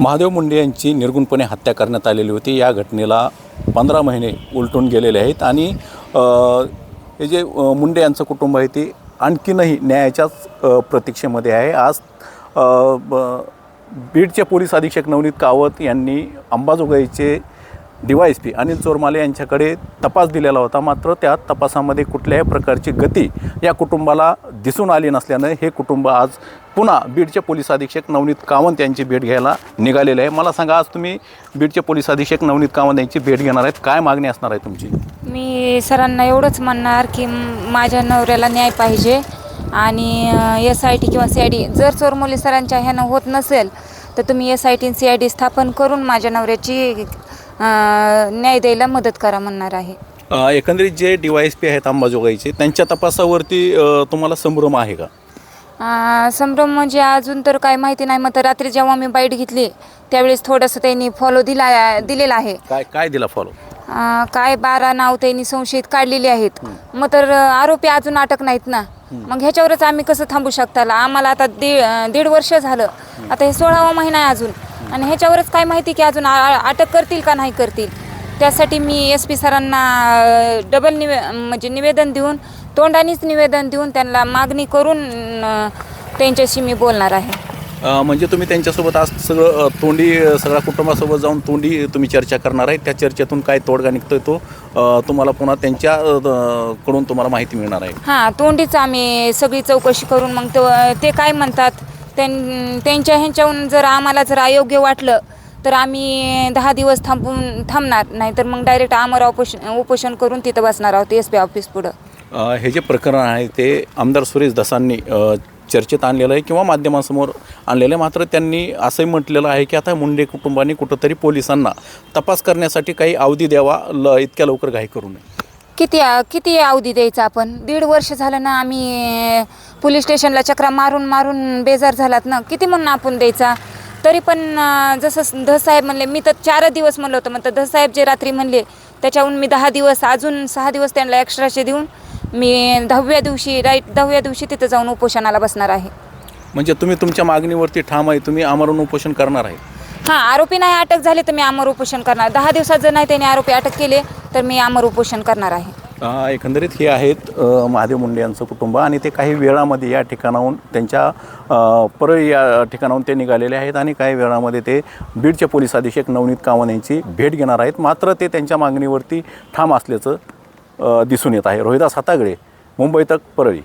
महादेव मुंडे यांची निर्गुणपणे हत्या करण्यात आलेली होती. या घटनेला पंधरा महिने उलटून गेलेले आहेत आणि हे जे मुंडे यांचं कुटुंब आहे ते आणखीनही न्यायाच्याच प्रतीक्षेमध्ये आहे. आज ब- बीडचे पोलीस अधीक्षक नवनीत कावत यांनी अंबाजोगाईचे D Y S P Anil Chormale यांच्याकडे तपास दिलेला होता. मात्र त्या तपासामध्ये कुठल्याही प्रकारची गती या कुटुंबाला दिसून आली नसल्यानं हे कुटुंब आज पुन्हा बीडचे पोलीस अधीक्षक नवनीत कावंत यांची भेट घ्यायला निघालेले आहे. मला सांगा आज तुम्ही बीडचे पोलीस अधीक्षक नवनीत कावंत यांची भेट घेणार आहेत. काय मागणी असणार आहे तुमची? मी सरांना एवढंच म्हणणार की माझ्या नवऱ्याला न्याय पाहिजे आणि एस आय टी किंवा सी आय डी जर चोरमोली सरांच्या ह्यानं होत नसेल तर तुम्ही S I T C I D स्थापन करून माझ्या नवऱ्याची न्याय द्यायला मदत करा म्हणणार आहे. अ, एकंदरीत जे डी वाय एस पी आहेत अंबाजोगाईचे त्यांच्या तपासावरती अ, तुम्हाला संभ्रम आहे का? संभ्रम म्हणजे अजून तर काय माहिती नाही मग तर रात्री जेव्हा मी बाईट घेतली त्यावेळेस थोडंसं त्यांनी फॉलो दिला दिलेला आहे. काय काय दिला फॉलो काय बारा नाव त्यांनी संशयित काढलेली आहेत. मग तर अं, आरोपी अजून अटक नाहीत ना. मग ह्याच्यावरच आम्ही कसं थांबू शकता आम्हाला आता दीड दीड वर्ष झालं. आता हे सोळावा महिना आहे अजून. आणि ह्याच्यावरच काय माहिती की अजून अटक करतील का नाही करतील. त्यासाठी मी एस पी सरांना डबल निवे म्हणजे निवेदन देऊन तोंडानीच निवेदन देऊन त्यांना मागणी करून त्यांच्याशी मी बोलणार आहे. म्हणजे तुम्ही त्यांच्यासोबत आज सगळं तोंडी सगळ्या कुटुंबासोबत जाऊन तोंडी तुम्ही चर्चा करणार आहे. त्या चर्चेतून काय तोडगा निघतोय तो तुम्हाला पुन्हा त्यांच्या कडून तुम्हाला माहिती मिळणार आहे. हां तोंडीच आम्ही सगळी चौकशी करून मग ते काय म्हणतात त्यां त्यांच्या ह्यांच्याहून जर आम्हाला जर अयोग्य वाटलं तर आम्ही दहा दिवस थांबून थांबणार. नाही तर मग डायरेक्ट आमर उपोषण उपोषण करून तिथं बसणार आहोत एस पी ऑफिस पुढं. अ, हे जे प्रकरण आहे ते आमदार सुरेश दसांनी अ, चर्चेत आणलेलं आहे किंवा माध्यमांसमोर आणलेलं आहे. मात्र त्यांनी असंही म्हटलेलं आहे की आता मुंडे कुटुंबाने कुठंतरी पोलिसांना तपास करण्यासाठी काही अवधी द्यावा ल इतक्या लवकर घाई करू नये. किती किती अवधी द्यायचा आपण? दीड वर्ष झालं ना आम्ही पोलीस स्टेशनला चक्रा मारून मारून बेजार झालात ना? किती म्हणून आपण द्यायचा? तरी पण जसं धसाहेब म्हणले मी तर चार दिवस म्हणलं होतं मग तर धसाहेब जे रात्री म्हणले त्याच्याहून मी दहा दिवस अजून सहा दिवस त्यांना एक्स्ट्राचे देऊन मी दहाव्या दिवशी राईट दहाव्या दिवशी तिथं जाऊन उपोषणाला बसणार आहे. म्हणजे तुम्ही तुमच्या मागणीवरती ठाम आहे तुम्ही आमरण उपोषण करणार आहे. हां आरोपी नाही अटक झाले तर मी अमर उपोषण करणार. दहा दिवसात जर नाही त्यांनी आरोपी अटक केले तर मी अमर उपोषण करणार आहे. एकंदरीत हे आहेत महादेव मुंडे यांचं कुटुंब आणि ते काही वेळामध्ये या ठिकाणाहून त्यांच्या परळी या ठिकाणाहून ते निघालेले आहेत आणि काही वेळामध्ये ते बीडचे पोलीस अधीक्षक नवनीत कामन यांची भेट घेणार आहेत. मात्र ते त्यांच्या मागणीवरती ठाम असल्याचं दिसून येत आहे. रोहिदास हातागळे मुंबई तक परळी.